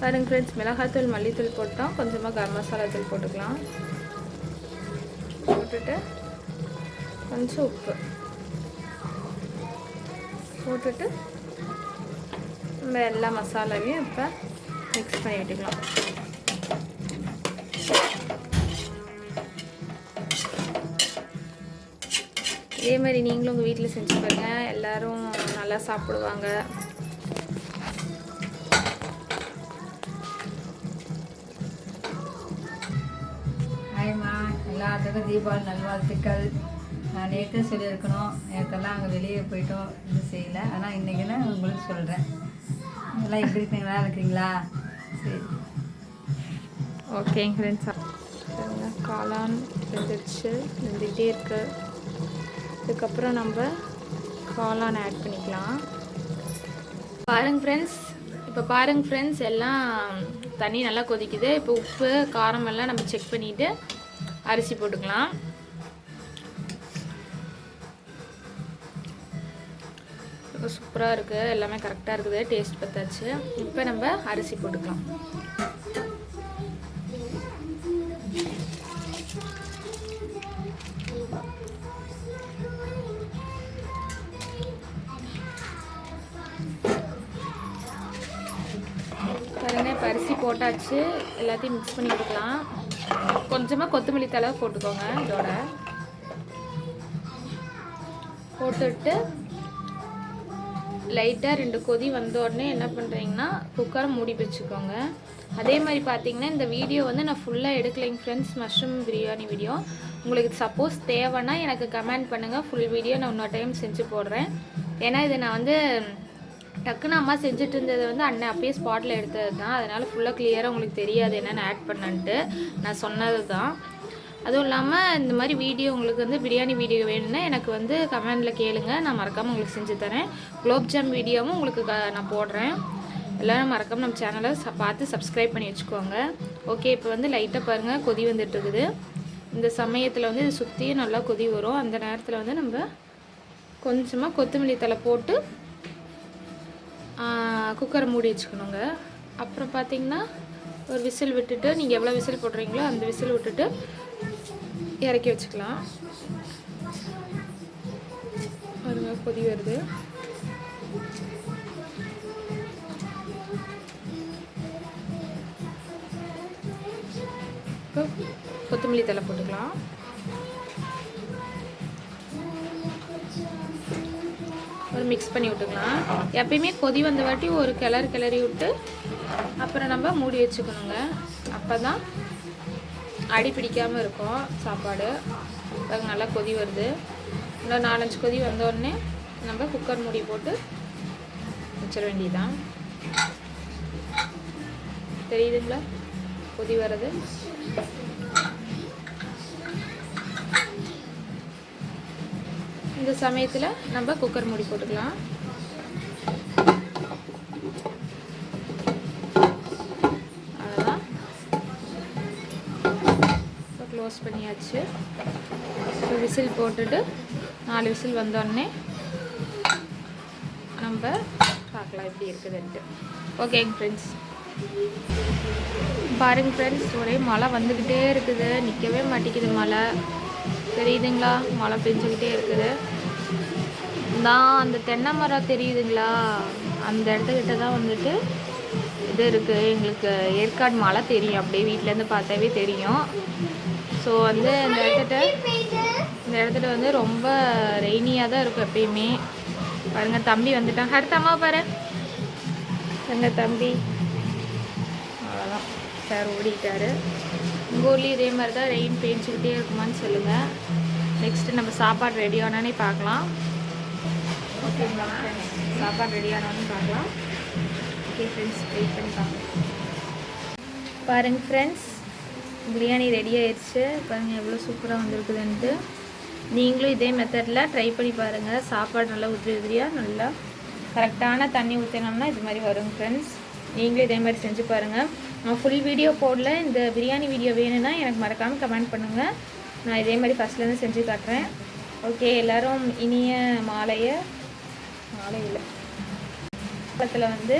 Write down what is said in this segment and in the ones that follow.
பாருங்க ஃப்ரெண்ட்ஸ் மிளகாத்தூள் மல்லித்தூள் போட்டோம். கொஞ்சமாக கரம் மசாலா தூள் போட்டுக்கலாம். போட்டுட்டு கொஞ்சம் உப்பு. போட்டுட்டு நம்ம எல்லா மசாலாவையும் இப்போ மிக்ஸ் பண்ணி விட்டுக்கலாம். இதே மாதிரி நீங்களும் உங்கள் வீட்டில் செஞ்சு பாருங்கள் எல்லோரும் நல்லா சாப்பிடுவாங்க. எல்லாத்துக்கும் தீபாவளி நல்வாழ்த்துக்கள். நான் நேற்று சொல்லியிருக்கணும். நேற்றெல்லாம் அங்கே வெளியே போயிட்டோம். இது செய்யலை. ஆனால் இன்றைக்கினா உங்களுக்கு சொல்கிறேன் எல்லாம் எப்படி இருக்கீங்களா? இருக்கிறீங்களா சரி ஓகேங்க ஃப்ரெண்ட்ஸ் காளான் வெந்துடுச்சு வெந்துக்கிட்டே இருக்கு. இதுக்கப்புறம் நம்ம காளான் ஆட் பண்ணிக்கலாம். பாருங்க ஃப்ரெண்ட்ஸ் இப்போ பாருங்க ஃப்ரெண்ட்ஸ் எல்லாம் தண்ணி நல்லா கொதிக்குது. இப்போ உப்பு காரம் எல்லாம் நம்ம செக் பண்ணிவிட்டு அரிசி போட்டுக்கலாம். சூப்பராக இருக்குது எல்லாமே கரெக்டாக இருக்குது. டேஸ்ட் பத்தாச்சு இப்போ நம்ம அரிசி போட்டுக்கலாம். பாருங்க இப்போ அரிசி போட்டாச்சு. எல்லாத்தையும் மிக்ஸ் பண்ணி கொடுக்கலாம். கொஞ்சமாக கொத்தமல்லி தலை போட்டுக்கோங்க இதோட. போட்டுட்டு லைட்டாக ரெண்டு கொதி வந்த உடனே என்ன பண்ணுறீங்கன்னா குக்கரை மூடி வச்சுக்கோங்க. அதே மாதிரி பார்த்தீங்கன்னா இந்த வீடியோ வந்து நான் ஃபுல்லாக எடுக்கலைங்க ஃப்ரெண்ட்ஸ் மஷ்ரூம் பிரியாணி வீடியோ உங்களுக்கு சப்போஸ் தேவைன்னா எனக்கு கமெண்ட் பண்ணுங்கள் ஃபுல் வீடியோ நான் இன்னொரு டைம் செஞ்சு போடுறேன். ஏன்னா இது நான் வந்து டக்குன்னு அம்மா செஞ்சுட்டு இருந்தது வந்து அண்ணன் அப்பயே ஸ்பாட்டில் எடுத்தது தான். அதனால் ஃபுல்லாக கிளியராக உங்களுக்கு தெரியாது என்னென்னு ஆட் பண்ணன்ட்டு நான் சொன்னது தான். அதுவும் இல்லாமல் இந்த மாதிரி வீடியோ உங்களுக்கு வந்து பிரியாணி வீடியோ வேணும்னா எனக்கு வந்து கமெண்டில் கேளுங்க. நான் மறக்காமல் உங்களுக்கு செஞ்சு தரேன். குலோப்ஜாம் வீடியோவும் உங்களுக்கு க- நான் போடுறேன். எல்லோரும் மறக்காமல் நம்ம சேனலை ச பார்த்து சப்ஸ்கிரைப் பண்ணி வச்சுக்கோங்க. ஓகே இப்போ வந்து லைட்டாக பாருங்கள் கொதி வந்துட்டுருக்குது இந்த சமயத்தில் வந்து இது சுற்றியும் நல்லா கொதி வரும். அந்த நேரத்தில் வந்து நம்ம கொஞ்சமாக கொத்தமல்லி தலை போட்டு குக்கரை மூடி வச்சுக்கணுங்க. அப்புறம் பார்த்தீங்கன்னா ஒரு விசில் விட்டுட்டு நீங்கள் எவ்வளோ விசில் போடுறீங்களோ அந்த விசில் விட்டுட்டு இறக்கி வச்சுக்கலாம். பாருங்க கொதி வருது. கொத்தமல்லி தலை போட்டுக்கலாம். ஒரு மிக்ஸ் பண்ணி விட்டுக்கலாம். எப்பயுமே கொதி வந்த வாட்டி ஒரு கிளறு கிளறி விட்டு அப்புறம் நம்ம மூடி வச்சுக்கணுங்க. அப்போ தான் அடி பிடிக்காமல் இருக்கும் சாப்பாடு. அது நல்லா கொதி வருது. இன்னும் நாலஞ்சு கொதி வந்தோடனே நம்ம குக்கர் மூடி போட்டு வச்சிட வேண்டியதுதான். தெரியுதுங்களா? கொதி வர்றது. இந்த சமயத்தில் நம்ம குக்கர் மூடி போட்டுக்கலாம். அவ்வளோதான் இப்போ க்ளோஸ் பண்ணியாச்சு. இப்போ விசில் போட்டுட்டு நாலு விசில் வந்தோடனே நம்ம பார்க்கலாம் எப்படி இருக்குதுன்ட்டு. ஓகேங்க ஃப்ரெண்ட்ஸ் பாருங்க ஃப்ரெண்ட்ஸ் ஒரே மழை வந்துக்கிட்டே இருக்குது. நிற்கவே மாட்டேங்குது மழை. தெரியுதுங்களா? மழை பெஞ்சுக்கிட்டே இருக்குது. நான் அந்த தென்னை மரம் தெரியுதுங்களா? அந்த இடத்துக்கிட்ட தான் வந்துட்டு இது இருக்குது எங்களுக்கு ஏற்காடு மலை தெரியும். அப்படியே வீட்டிலேருந்து பார்த்தாவே தெரியும். ஸோ வந்து இந்த இடத்துல இந்த இடத்துல வந்து ரொம்ப ரெய்னியாக தான் இருக்கும் எப்பயுமே. பாருங்க தம்பி வந்துட்டான். அடுத்த அம்மா பாரு. எங்க தம்பி? அவ்வளோதான் சார் ஓடிட்டாரு. உங்கள் ஊர்லேயும் இதே மாதிரி தான் ரெயின் பெஞ்சிக்கிட்டே இருக்குமான்னு சொல்லுங்கள் நெக்ஸ்ட்டு நம்ம சாப்பாடு ரெடி ஆனானே பார்க்கலாம். ஓகேங்களா சாப்பாடு ரெடி பார்க்கலாம் ஓகே ஃப்ரெண்ட்ஸ் வெயிட் பண்ணி பார்க்கலாம் பாருங்க ஃப்ரெண்ட்ஸ் பிரியாணி ரெடி ஆயிடுச்சு. பாருங்கள் எவ்வளோ சூப்பராக வந்திருக்குதுன்ட்டு. நீங்களும் இதே மெத்தடில் ட்ரை பண்ணி பாருங்கள் சாப்பாடு நல்லா உதிரி உதிரியாக நல்லா கரெக்டான தண்ணி ஊற்றினோம்னா இது மாதிரி வரும் ஃப்ரெண்ட்ஸ் நீங்களும் இதே மாதிரி செஞ்சு பாருங்கள் நான் ஃபுல் வீடியோ போடல. இந்த பிரியாணி வீடியோ வேணும்னா எனக்கு மறக்காமல் கமெண்ட் பண்ணுங்கள் நான் இதே மாதிரி ஃபஸ்ட்லேருந்து செஞ்சு காட்டுறேன். ஓகே எல்லோரும் இனிய மாலையை காலையில். இல்லை வந்து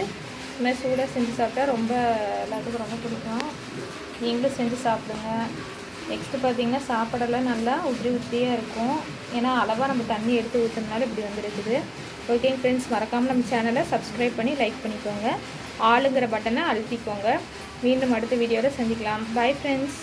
இது சூடாக செஞ்சு சாப்பிட்டா ரொம்ப எல்லாத்துக்கும் ரொம்ப பிடிக்கும். நீங்களும் செஞ்சு சாப்பிடுங்க. நெக்ஸ்ட்டு பார்த்தீங்கன்னா சாப்பாடெல்லாம் நல்லா உதிரி உதிரியாக இருக்கும். ஏன்னா அளவாக நம்ம தண்ணி எடுத்து ஊற்றுனால இப்படி வந்துருக்குது. ஓகேங்க ஃப்ரெண்ட்ஸ் மறக்காமல் நம்ம சேனலை சப்ஸ்கிரைப் பண்ணி லைக் பண்ணிக்கோங்க. ஆளுங்கிற பட்டனை அழுத்திக்கோங்க. மீண்டும் அடுத்த வீடியோவில் சந்திக்கலாம். Bye friends